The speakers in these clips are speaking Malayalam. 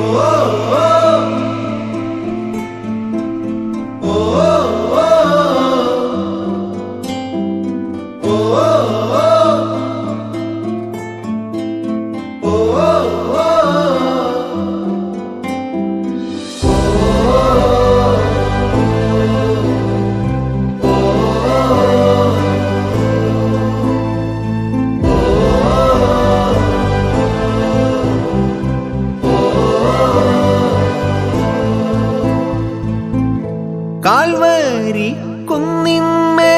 oh, whoa. കാൽവരി കുന്നിന്മേ.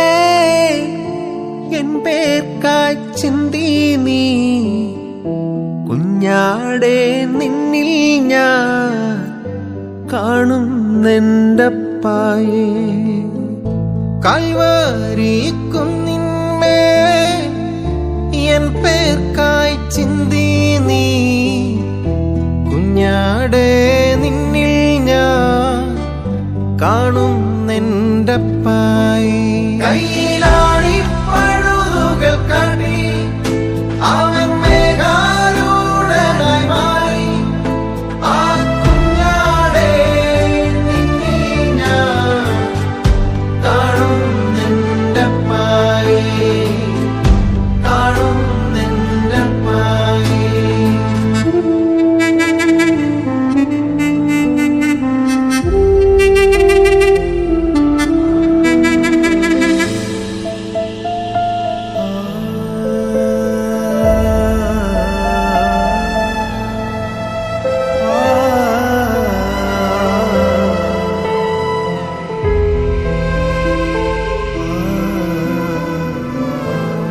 എൻ പേർക്കായി ചിന്തി നീ കുഞ്ഞാടെ നിന്നിൽ ഞാൻ കാണുന്നെന്റെ പായേ കാൽവരി കുന്നിന്മേ. എൻ പേർക്കായി ചിന്തി നീ കുഞ്ഞാടെ കാണും നിന്റെ പായി.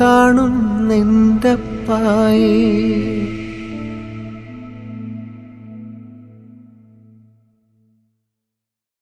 കാണും നിന്റെ